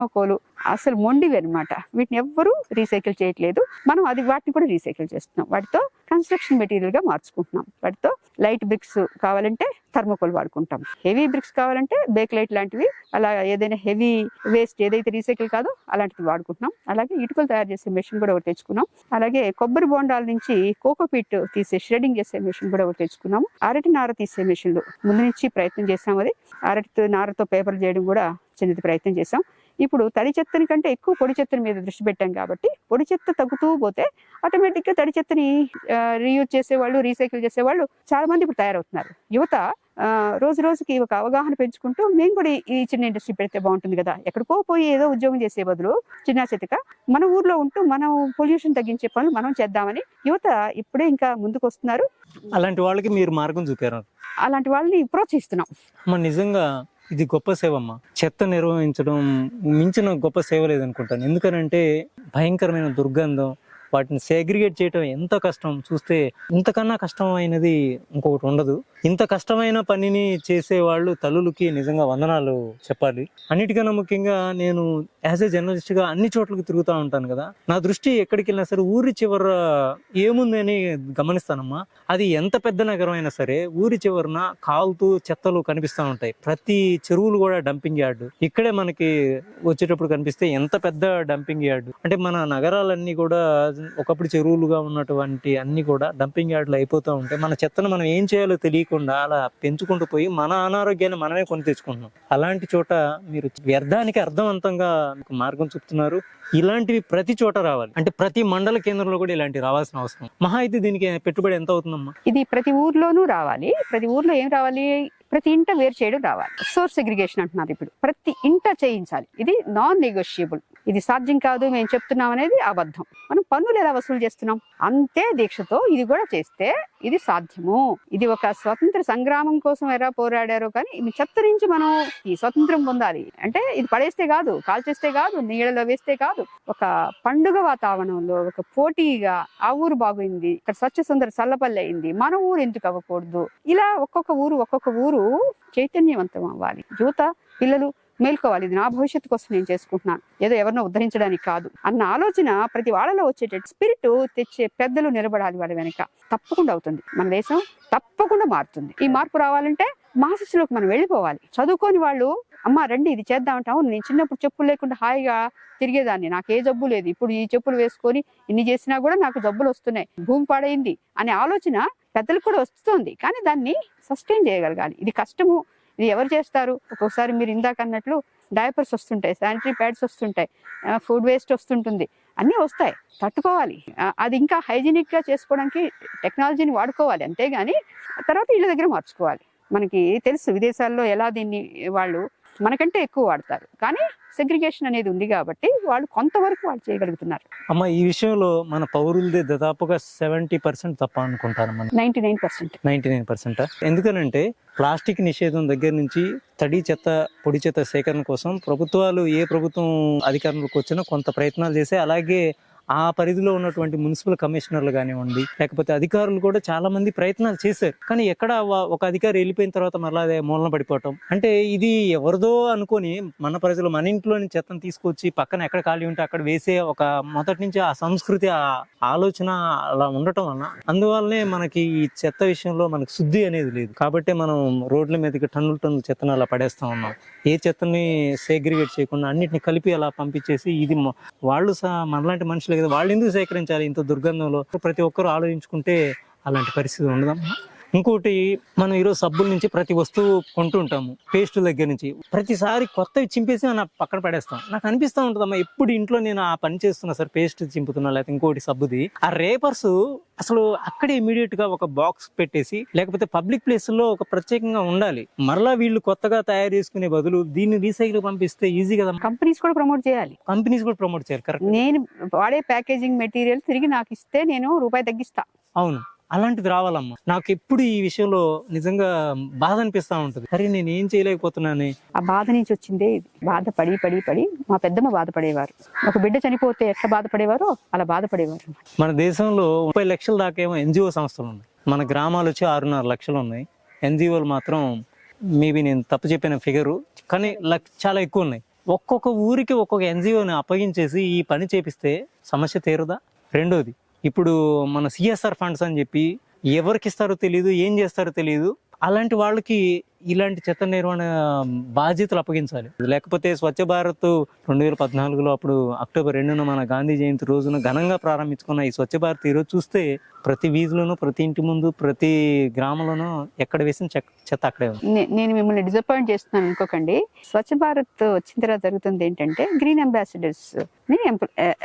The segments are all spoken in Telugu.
థర్మోకోలు అసలు మొండివి అనమాట వీటిని ఎవ్వరూ రీసైకిల్ చేయట్లేదు. మనం అది వాటిని కూడా రీసైకిల్ చేస్తున్నాం. వాటితో కన్స్ట్రక్షన్ మెటీరియల్గా మార్చుకుంటున్నాం. వాటితో లైట్ బ్రిక్స్ కావాలంటే థర్మోకోల్ వాడుకుంటాం. హెవీ బ్రిక్స్ కావాలంటే బేక్ లైట్ లాంటివి అలా ఏదైనా హెవీ వేస్ట్ ఏదైతే రీసైకిల్ కాదో అలాంటివి వాడుకుంటున్నాం. అలాగే ఇటుకలు తయారు చేసే మెషిన్ కూడా ఒకటి తెచ్చుకున్నాం. అలాగే కొబ్బరి బోండాల నుంచి కోకోపీట్ తీసే షెడింగ్ చేసే మెషిన్ కూడా ఒకటి తెచ్చుకున్నాము. అరటి నార తీసే మెషిన్లు. ముందు నుంచి ప్రయత్నం చేసాం అది. అరటి నారతో పేపర్ చేయడం కూడా చిన్నది ప్రయత్నం చేసాం. ఇప్పుడు తడి చెత్తని కంటే ఎక్కువ పొడి చెత్తని మీద దృష్టి పెట్టాం కాబట్టి పొడి చెత్త తగ్గుతూ పోతే ఆటోమేటిక్గా తడి చెత్తని రీయూజ్ చేసేవాళ్ళు రీసైకిల్ చేసేవాళ్ళు చాలా మంది ఇప్పుడు తయారవుతున్నారు. యువత రోజు రోజుకి ఒక అవగాహన పెంచుకుంటూ మేము కూడా ఈ- చిన్న ఇండస్ట్రీ పెడితే బాగుంటుంది కదా. ఎక్కడికో పోయి ఏదో ఉద్యోగం చేసే బదులు చిన్న చితక మన ఊర్లో ఉంటూ మనం పొల్యూషన్ తగ్గించే పనులు మనం చేద్దామని యువత ఇప్పుడే ఇంకా ముందుకు వస్తున్నారు. అలాంటి వాళ్ళకి మీరు మార్గం చూపారు? అలాంటి వాళ్ళని ప్రోత్సహిస్తున్నాం. నిజంగా ఇది గొప్ప సేవ అమ్మ చెత్త నిర్వహించడం మించిన గొప్ప సేవ లేదనుకుంటాను. ఎందుకనంటే భయంకరమైన దుర్గంధం వాటిని సేగ్రిగేట్ చేయటం ఎంత కష్టం? చూస్తే ఇంతకన్నా కష్టమైనది ఇంకొకటి ఉండదు. ఇంత కష్టమైన పనిని చేసే వాళ్ళు తల్లులకి నిజంగా వందనాలు చెప్పాలి. అన్నిటికన్నా ముఖ్యంగా నేను యాజ్ ఏ జర్నలిస్ట్గా అన్ని చోట్లకి తిరుగుతూ ఉంటాను కదా. నా దృష్టి ఎక్కడికి వెళ్ళినా సరే ఊరి చివర ఏముందని గమనిస్తానమ్మా. అది ఎంత పెద్ద నగరం అయినా సరే ఊరి చివరన కాలుతూ చెత్తలు కనిపిస్తూ ఉంటాయి. ప్రతి చెరువులు కూడా డంపింగ్ యార్డు. ఇక్కడే మనకి వచ్చేటప్పుడు కనిపిస్తే ఎంత పెద్ద డంపింగ్ యార్డు. అంటే మన నగరాలన్నీ కూడా ఒకప్పుడు చెరువులుగా ఉన్నటువంటి అన్ని కూడా డంపింగ్ యార్డ్లు అయిపోతూ ఉంటాయి మన చెత్తను మనం ఏం చేయాలో తెలియకుండా అలా పెంచుకుంటూ పోయి మన అనారోగ్యాన్ని మనమే కొని తెచ్చుకుంటున్నాం. అలాంటి చోట మీరు వ్యర్థానికి అర్థవంతంగా మీకు మార్గం చూపుతున్నారు. ఇలాంటివి ప్రతి చోట రావాలి. అంటే ప్రతి మండల కేంద్రంలో కూడా ఇలాంటివి రావాల్సిన అవసరం. మహా అయితే దీనికి పెట్టుబడి ఎంత అవుతుందమ్మా? ఇది ప్రతి ఊర్లోనూ రావాలి. ప్రతి ఊర్లో ఏం రావాలి? ప్రతి ఇంట వేరు చేయడం రావాలి. సోర్స్ సెగ్రిగేషన్ అంటున్నారు ఇప్పుడు. ప్రతి ఇంట చేయించాలి. ఇది నాన్ నెగోషియబుల్ ఇది సాధ్యం కాదు మేము చెప్తున్నాం అనేది అబద్ధం. మనం పన్నులు ఎలా వసూలు చేస్తున్నాం? అంతే దీక్షతో ఇది కూడా చేస్తే ఇది సాధ్యము. ఇది ఒక స్వతంత్ర సంగ్రామం కోసం ఎలా పోరాడారో కానీ ఈ చెత్త నుంచి మనం ఈ స్వతంత్రం పొందాలి. అంటే ఇది పడేస్తే కాదు కాల్చేస్తే కాదు నీళ్ళలో వేస్తే కాదు. ఒక పండుగ వాతావరణంలో ఒక పోటీగా ఆ ఊరు బాగుంది ఇక్కడ స్వచ్ఛ సుందర చల్లపల్లి అయింది. మన ఊరు ఎందుకు అవ్వకూడదు? ఇలా ఒక్కొక్క ఊరు ఒక్కొక్క ఊరు చైతన్యవంతం అవ్వాలి. యువత పిల్లలు మేల్కోవాలి. ఇది నా భవిష్యత్తు కోసం నేను చేసుకుంటున్నాను. ఏదో ఎవరినో ఉద్ధరించడానికి కాదు. అన్న ఆలోచన ప్రతి వాళ్ళలో వచ్చేటట్టు స్పిరిట్ తెచ్చే పెద్దలు నిలబడాలి వాళ్ళ వెనక. తప్పకుండా అవుతుంది. మన దేశం తప్పకుండా మారుతుంది. ఈ మార్పు రావాలంటే మాసస్లోకి మనం వెళ్ళిపోవాలి. చదువుకోని వాళ్ళు అమ్మ రండి ఇది చేద్దామంటే అవును నేను చిన్నప్పుడు చెప్పులు లేకుండా హాయిగా తిరిగేదాన్ని. నాకు ఏ జబ్బు లేదు. ఇప్పుడు ఈ చెప్పులు వేసుకొని ఇన్ని చేసినా కూడా నాకు జబ్బులు వస్తున్నాయి. భూమి పాడైంది అనే ఆలోచన పెద్దలకు కూడా వస్తుంది. కానీ దాన్ని సస్టైన్ చేయగలగాలి. ఇది కష్టము ఇది ఎవరు చేస్తారు? ఒక్కొక్కసారి మీరు ఇందాక అన్నట్లు డైపర్స్ వస్తుంటాయి శానిటరీ ప్యాడ్స్ వస్తుంటాయి ఫుడ్ వేస్ట్ వస్తుంటుంది అన్నీ వస్తాయి తట్టుకోవాలి. అది ఇంకా హైజీనిక్గా చేసుకోవడానికి టెక్నాలజీని వాడుకోవాలి అంతేగాని తర్వాత ఇళ్ళ దగ్గర మార్చుకోవాలి. మనకి తెలుసు విదేశాల్లో ఎలా దీన్ని వాళ్ళు మనకంటే ఎక్కువ వాడతారు. కానీ సెగ్రిగేషన్ అనేది ఉంది కాబట్టి వాళ్ళు కొంతవరకు వాళ్ళు చేయగలుగుతున్నారు. అమ్మ ఈ విషయంలో మన పౌరులది దాదాపుగా సెవెంటీ పర్సెంట్ తప్ప అనుకుంటాను మనం ninety nine percent. Ninety nine percent? ఎందుకనంటే ప్లాస్టిక్ నిషేధం దగ్గర నుంచి తడి చెత్త పొడి చెత్త సేకరణ కోసం ప్రభుత్వాలు ఏ ప్రభుత్వం అధికారంలోకి వచ్చినా కొంత ప్రయత్నాలు చేసి అలాగే ఆ పరిధిలో ఉన్నటువంటి మున్సిపల్ కమిషనర్లు కానివ్వండి లేకపోతే అధికారులు కూడా చాలా మంది ప్రయత్నాలు చేశారు. కానీ ఎక్కడ ఒక అధికారి వెళ్ళిపోయిన తర్వాత మళ్ళీ అదే మూలన పడిపోవటం. అంటే ఇది ఎవరిదో అనుకొని మన ప్రజలు మన ఇంట్లోని చెత్తను తీసుకొచ్చి పక్కన ఎక్కడ ఖాళీ ఉంటే అక్కడ వేసే ఒక మొదటి నుంచి ఆ సంస్కృతి ఆ ఆలోచన అలా ఉండటం వలన అందువల్లనే మనకి ఈ చెత్త విషయంలో మనకి శుద్ధి అనేది లేదు. కాబట్టి మనం రోడ్ల మీదకి టన్నులు టన్నుల చెత్తను అలా పడేస్తా ఉన్నాం. ఏ చెత్తని సేగ్రిగేట్ చేయకుండా అన్నిటిని కలిపి అలా పంపించేసి ఇది వాళ్ళు సహా మనలాంటి మనుషులు కదా వాళ్ళు ఎందుకు సేకరించాలి ఇంత దుర్గంధంలో? ప్రతి ఒక్కరు ఆలోచించుకుంటే అలాంటి పరిస్థితి ఉండదమ్మా ఇంకోటి మనం ఈరోజు సబ్బుల నుంచి ప్రతి వస్తువు కొంటుంటాము పేస్ట్ దగ్గర నుంచి. ప్రతిసారి కొత్తవి చింపేసి మనం పక్కన పడేస్తాం. నాకు అనిపిస్తూ ఉంటుందమ్మా ఎప్పుడు ఇంట్లో నేను ఆ పని చేస్తున్నా సార్ పేస్ట్ చింపుతున్నా లేకపోతే ఇంకోటి సబ్బుది. ఆ రేపర్స్ అసలు అక్కడే ఇమీడియట్గా ఒక బాక్స్ పెట్టేసి లేకపోతే పబ్లిక్ ప్లేస్లో ఒక ప్రత్యేకంగా ఉండాలి. మరలా వీళ్ళు కొత్తగా తయారు చేసుకునే బదులు దీన్ని రీసైకిల్ పంపిస్తే ఈజీ కదా. కంపెనీస్ కూడా ప్రమోట్ చేయాలి. కంపెనీస్ కూడా ప్రమోట్ చేయాలి కరెక్ట్. నేను వాడే ప్యాకేజింగ్ మెటీరియల్ తిరిగి నాకు ఇస్తే నేను రూపాయి తగ్గిస్తా. అవును. అలాంటిది రావాలమ్మా. నాకు ఎప్పుడు ఈ విషయంలో నిజంగా బాధ అనిపిస్తా ఉంటుంది. అరే నేను ఏం చేయలేకపోతున్నాను? ఆ బాధ నుంచి వచ్చిందే. బాధ పడి పడి పడి మా పెద్దమ్మ బాధపడేవారు. ఒక బిడ్డ చనిపోతే ఎట్లా బాధపడేవారో అలా బాధపడేవారు. మన దేశంలో ముప్పై లక్షల దాకా ఏమో ఎన్జిఓ సంస్థలు ఉన్నాయి. మన గ్రామాలు వచ్చి ఆరున్నర లక్షలు ఉన్నాయి. ఎన్జిఓలు మాత్రం మేబీ నేను తప్పు చెప్పిన ఫిగరు కానీ చాలా ఎక్కువ ఉన్నాయి. ఒక్కొక్క ఊరికి ఒక్కొక్క ఎన్జిఓని అప్పగించేసి ఈ పని చేపిస్తే సమస్య తీరదా? రెండోది ఇప్పుడు మన సిఎస్ఆర్ ఫండ్స్ అని చెప్పి ఎవరికి ఇస్తారో తెలియదు ఏం చేస్తారో తెలియదు అలాంటి వాళ్ళకి ఇలాంటి చెత్త నిర్వహణ బాధ్యతలు అప్పగించాలి. లేకపోతే స్వచ్ఛ భారత్ రెండు వేల పద్నాలుగులో అప్పుడు అక్టోబర్ రెండున మన గాంధీ జయంతి రోజున ఘనంగా ప్రారంభించుకున్న ఈ స్వచ్ఛ భారత్ ఈరోజు చూస్తే ప్రతి వీధిలోనూ ప్రతి ఇంటి ముందు ప్రతి గ్రామంలోనూ ఎక్కడ వేసిన చెత్త అక్కడే ఉంది. నేను మిమ్మల్ని డిసప్పాయింట్ చేస్తున్నాను. అనుకోకండి స్వచ్ఛ భారత్ వచ్చిన తర్వాత జరుగుతుంది ఏంటంటే గ్రీన్ అంబాసిడర్స్ ని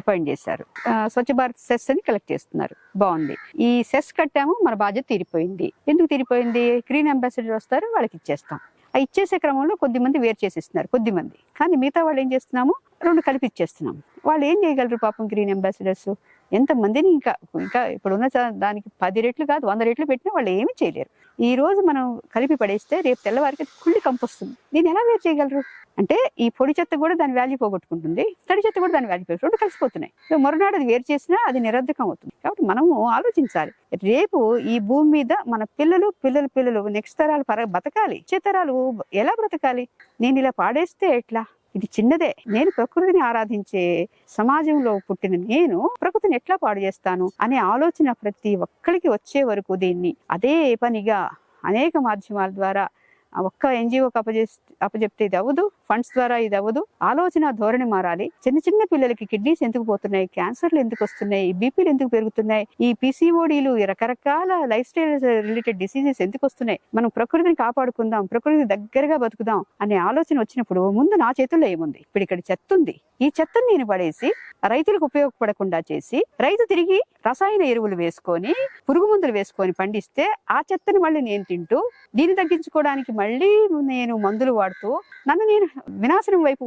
అపాయింట్ చేశారు. స్వచ్ఛ భారత్ సెస్ అని కలెక్ట్ చేస్తున్నారు. బాగుంది. ఈ సెస్ కట్టాము మన బాధ్యత తీరిపోయింది. ఎందుకు తీరిపోయింది? గ్రీన్ అంబాసిడర్ వస్తారు వాళ్ళకి ఇచ్చేస్తాం. ఆ ఇచ్చేసే క్రమంలో కొద్దిమంది వేరు చేసిస్తున్నారు కొద్దిమంది. కానీ మిగతా వాళ్ళు ఏం చేస్తున్నాము? రెండు కలిపి ఇచ్చేస్తున్నాం వాళ్ళు ఏం చేయగలరు పాపం గ్రీన్ అంబాసిడర్స్? ఎంతమందిని ఇంకా ఇంకా ఇప్పుడున్న దానికి పది రెట్లు కాదు వంద రెట్లు పెట్టినా వాళ్ళు ఏమీ చేయలేరు. ఈ రోజు మనం కలిపి పడేస్తే రేపు తెల్లవారికి కుళ్ళి కంపొస్తుంది దీన్ని ఎలా వేరు చేయగలరు? అంటే ఈ పొడి చెత్త కూడా దాని వాల్యూ పోగొట్టుకుంటుంది తడి చెత్త కూడా దాని వాల్యూ పోగొట్టు రెండు కలిసిపోతున్నాయి. సో మరునాడు అది వేరు చేసినా అది నిరర్ధకం అవుతుంది. కాబట్టి మనము ఆలోచించాలి. రేపు ఈ భూమి మీద మన పిల్లలు పిల్లల పిల్లలు నెక్స్ట్ తరాలు పర బతకాలి. వచ్చే తరాలు ఎలా బ్రతకాలి? నేను ఇలా పాడేస్తే ఎట్లా? ఇది చిన్నదే. నేను ప్రకృతిని ఆరాధించే సమాజంలో పుట్టిన నేను ప్రకృతిని ఎట్లా పాడు చేస్తాను అనే ఆలోచన ప్రతి ఒక్కరికి వచ్చే వరకు దీన్ని అదే పనిగా అనేక మాధ్యమాల ద్వారా ఒక్క ఎన్జిఓకి అప్పజే అప్పచెప్తే ఇది అవ్వదు ఫండ్స్ ద్వారా ఇది అవ్వదు. ఆలోచన ధోరణి మారాలి. చిన్న చిన్న పిల్లలకి కిడ్నీస్ ఎందుకు పోతున్నాయి? క్యాన్సర్లు ఎందుకు వస్తున్నాయి? బీపీలు ఎందుకు పెరుగుతున్నాయి? ఈ పీసీఓడీలు రకరకాల లైఫ్ స్టైల్ రిలేటెడ్ డిసీజెస్ ఎందుకు వస్తున్నాయి? మనం ప్రకృతిని కాపాడుకుందాం ప్రకృతి దగ్గరగా బతుకుదాం అనే ఆలోచన వచ్చినప్పుడు ముందు నా చేతుల్లో ఏముంది? ఇప్పుడు ఇక్కడ చెత్త ఉంది. ఈ చెత్తను నేను పడేసి రైతులకు ఉపయోగపడకుండా చేసి రైతు తిరిగి రసాయన ఎరువులు వేసుకొని పురుగు మందులు వేసుకొని పండిస్తే ఆ చెత్తని మళ్ళీ నేను తింటూ దీన్ని తగ్గించుకోవడానికి మళ్ళీ నేను మందులు వాడుతూ నన్ను నేను వినాశనం వైపు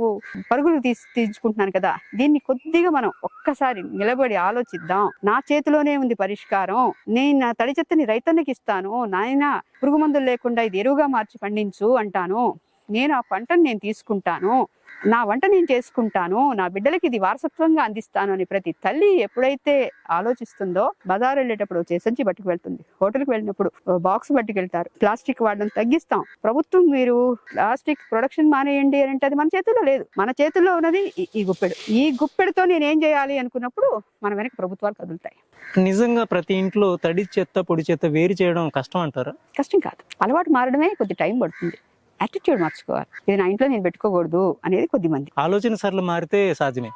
పరుగులు తీసి తీర్చుకుంటున్నాను కదా. దీన్ని కొద్దిగా మనం ఒక్కసారి నిలబడి ఆలోచిద్దాం. నా చేతిలోనే ఉంది పరిష్కారం. నేను నా తడి చెత్తని రైతన్నకి ఇస్తాను. నాయన పురుగు మందులు లేకుండా ఇది ఎరువుగా మార్చి పండించు అంటాను. నేను ఆ పంటను నేను తీసుకుంటాను. నా వంట నేను చేసుకుంటాను నా బిడ్డలకి ఇది వారసత్వంగా అందిస్తాను అని ప్రతి తల్లి ఎప్పుడైతే ఆలోచిస్తుందో బజార్ వెళ్ళేటప్పుడు చేసంచి పట్టుకు వెళ్తుంది. హోటల్కి వెళ్ళినప్పుడు బాక్స్ పట్టుకు వెళ్తారు. ప్లాస్టిక్ వాడడం తగ్గిస్తాం. ప్రభుత్వం మీరు ప్లాస్టిక్ ప్రొడక్షన్ మానేయండి అని అంటే అది మన చేతుల్లో లేదు. మన చేతుల్లో ఉన్నది ఈ- ఈ గుప్పెడు. ఈ గుప్పెడుతో నేను ఏం చేయాలి అనుకున్నప్పుడు మన వెనక ప్రభుత్వాలు కదులుతాయి. నిజంగా ప్రతి ఇంట్లో తడి చెత్త పొడి చెత్త వేరు చేయడం కష్టం అంటారా? కష్టం కాదు. అలవాటు మారడమే కొద్ది టైం పడుతుంది. యాటిట్యూడ్ మార్చుకోవాలి. ఇది నా ఇంట్లో నేను పెట్టుకోకూడదు అనేది కొద్ది మంది. ఆలోచన సరళి మారితే సాధ్యమే.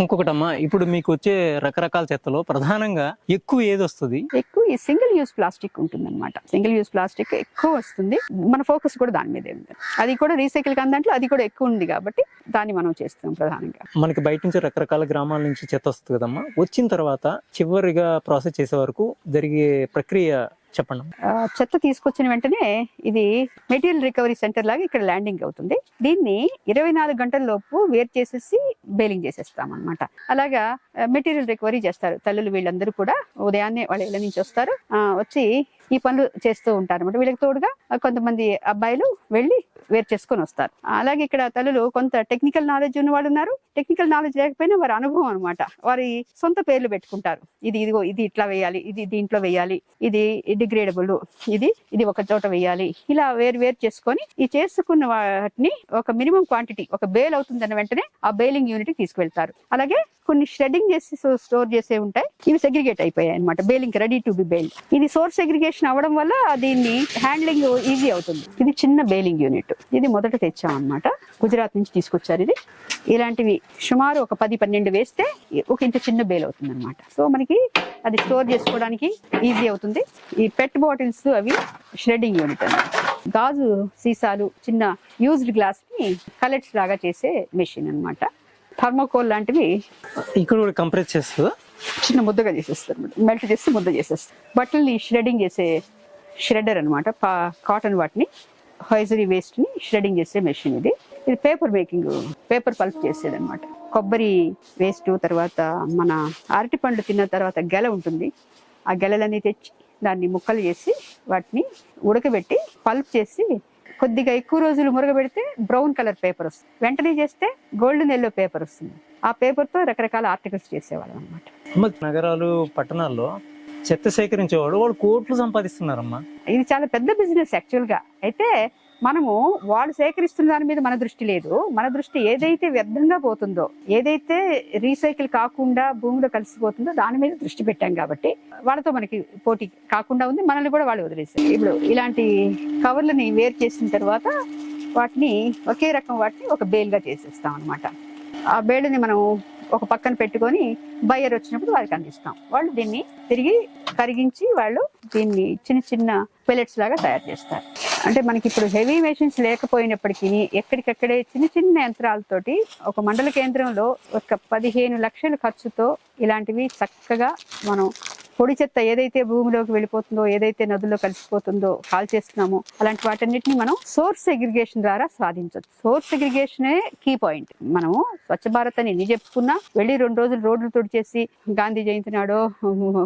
ఇంకొకటమ్మా ఇప్పుడు మీకు వచ్చే రకరకాల చెత్తలో ప్రధానంగా ఎక్కువ ఏది వస్తుంది? ఎక్కువ ఈ సింగిల్ యూస్ ప్లాస్టిక్ ఉంటుంది అనమాట సింగిల్ యూస్ ప్లాస్టిక్ ఎక్కువ వస్తుంది. మన ఫోకస్ కూడా దాని మీదే ఉంది. అది కూడా రీసైకిల్ కాని దాంట్లో అది కూడా ఎక్కువ ఉంది కాబట్టి దాన్ని మనం చేస్తాం ప్రధానంగా. మనకి బయట నుంచి రకరకాల గ్రామాల నుంచి చెత్త వస్తుంది కదమ్మా. వచ్చిన తర్వాత చివరిగా ప్రాసెస్ చేసే వరకు జరిగే ప్రక్రియ చెప్పండి. ఆ, చెత్త తీసుకొచ్చిన వెంటనే ఇది మెటీరియల్ రికవరీ సెంటర్ లాగా ఇక్కడ ల్యాండింగ్ అవుతుంది. దీన్ని ఇరవై నాలుగు గంటల లోపు వేరు చేసేసి బేలింగ్ చేసేస్తాం అనమాట అలాగా మెటీరియల్ రికవరీ చేస్తారు. తల్లులు వీళ్ళందరూ కూడా ఉదయాన్నే వాళ్ళ ఇళ్ళ నుంచి వస్తారు. ఆ, వచ్చి ఈ పనులు చేస్తూ ఉంటారు అనమాట వీళ్ళకి తోడుగా కొంతమంది అబ్బాయిలు వెళ్ళి వేరు చేసుకొని వస్తారు. అలాగే ఇక్కడ తల్లులు కొంత టెక్నికల్ నాలెడ్జ్ ఉన్న వాళ్ళు ఉన్నారు. టెక్నికల్ నాలెడ్జ్ లేకపోయినా వారి అనుభవం అనమాట వారి సొంత పేర్లు పెట్టుకుంటారు. ఇది ఇదిగో ఇది ఇట్లా వేయాలి ఇది దీంట్లో వేయాలి ఇది డిగ్రేడబుల్ ఇది ఇది ఒక చోట వేయాలి. ఇలా వేరు వేరు చేసుకొని ఈ చేసుకున్న వాటిని ఒక మినిమం క్వాంటిటీ ఒక బేల్ అవుతుందన్న వెంటనే ఆ బేలింగ్ యూనిట్ తీసుకువెళ్తారు. అలాగే కొన్ని షెడ్డింగ్ చేసి స్టోర్ చేసే ఉంటాయి. ఇవి సెగ్రిగేట్ అయిపోయాయి అనమాట baling ready to be bale ఇది సోర్స్ సెగ్రిగేషన్ అవ్వడం వల్ల దీన్ని హ్యాండ్లింగ్ ఈజీ అవుతుంది. ఇది చిన్న బేలింగ్ యూనిట్ ఇది మొదట తెచ్చాం అనమాట గుజరాత్ నుంచి తీసుకొచ్చారు ఇది. ఇలాంటివి సుమారు ఒక పది పన్నెండు వేస్తే ఒక ఇంత చిన్న బేల్ అవుతుంది అనమాట సో మనకి అది స్టోర్ చేసుకోవడానికి ఈజీ అవుతుంది. ఈ పెట్ బాటిల్స్ అవి షెడ్డింగ్ యూనిట్ అన్నమాట. గాజు సీసాలు చిన్న యూజ్డ్ గ్లాస్ని కలెక్ట్స్ లాగా చేసే మెషిన్ అన్నమాట. థర్మోకోల్ లాంటివి ఇక్కడ కూడా కంప్రెస్ చేస్తుందా? చిన్న ముద్దగా చేసేస్తారు మెల్ట్ చేసి ముద్ద చేసేస్తారు. బట్టల్ని ష్రెడింగ్ చేసే షెడర్ అనమాట కాటన్ వాటిని హైజరీ వేస్ట్ని షెడింగ్ చేసే మెషిన్ ఇది. ఇది పేపర్ మేకింగ్ పేపర్ పల్ప్ చేసేది అనమాట కొబ్బరి వేస్ట్ తర్వాత మన అరటి పండు తిన్న తర్వాత గెల ఉంటుంది. ఆ గెలలన్నీ తెచ్చి దాన్ని ముక్కలు చేసి వాటిని ఉడకబెట్టి పల్ప్ చేసి కొద్దిగా ఎక్కువ రోజులు మురగబెడితే బ్రౌన్ కలర్ పేపర్ వస్తుంది. వెంటనే చేస్తే గోల్డెన్ ఎల్లో పేపర్ వస్తుంది. ఆ పేపర్తో రకరకాల ఆర్టికల్స్ చేసేవాళ్ళం అనమాట నగరాలు పట్టణాల్లో చెత్త సేకరించేవాడు వాళ్ళు కోట్లు సంపాదిస్తున్నారమ్మా. ఇది చాలా పెద్ద బిజినెస్ యాక్చువల్గా అయితే మనము వాళ్ళు సేకరిస్తున్న దాని మీద మన దృష్టి లేదు. మన దృష్టి ఏదైతే వ్యర్థంగా పోతుందో ఏదైతే రీసైకిల్ కాకుండా భూమిలో కలిసిపోతుందో దాని మీద దృష్టి పెట్టాం కాబట్టి వాళ్ళతో మనకి పోటీ కాకుండా ఉంది. మనల్ని కూడా వాళ్ళు వదిలేసారు ఇప్పుడు ఇలాంటి కవర్లని వేరు చేసిన తర్వాత వాటిని ఒకే రకం వాటిని ఒక బేల్గా చేసేస్తాం అనమాట ఆ బేల్ని మనం ఒక పక్కన పెట్టుకొని బయ్యర్ వచ్చినప్పుడు వాళ్ళకి అందిస్తాం. వాళ్ళు దీన్ని తిరిగి కరిగించి వాళ్ళు దీన్ని చిన్న చిన్న పెలెట్స్ లాగా తయారు చేస్తారు. అంటే మనకి ఇప్పుడు హెవీ మెషిన్స్ లేకపోయినప్పటికీ ఎక్కడికక్కడే చిన్న చిన్న యంత్రాలతోటి ఒక మండల కేంద్రంలో ఒక పదిహేను లక్షల ఖర్చుతో ఇలాంటివి చక్కగా మనం పొడి చెత్త ఏదైతే భూమిలోకి వెళ్ళిపోతుందో ఏదైతే నదుల్లో కలిసిపోతుందో కాల్ చేస్తున్నామో అలాంటి వాటన్నిటిని మనం సోర్స్ అగ్రిగేషన్ ద్వారా సాధించవచ్చు సోర్స్ అగ్రిగేషనే కీ పాయింట్. మనము స్వచ్ఛ భారత్ అని ఎన్ని చెప్పుకున్నా వెళ్ళి రెండు రోజులు రోడ్లు తుడిచేసి గాంధీ జయంతి నాడో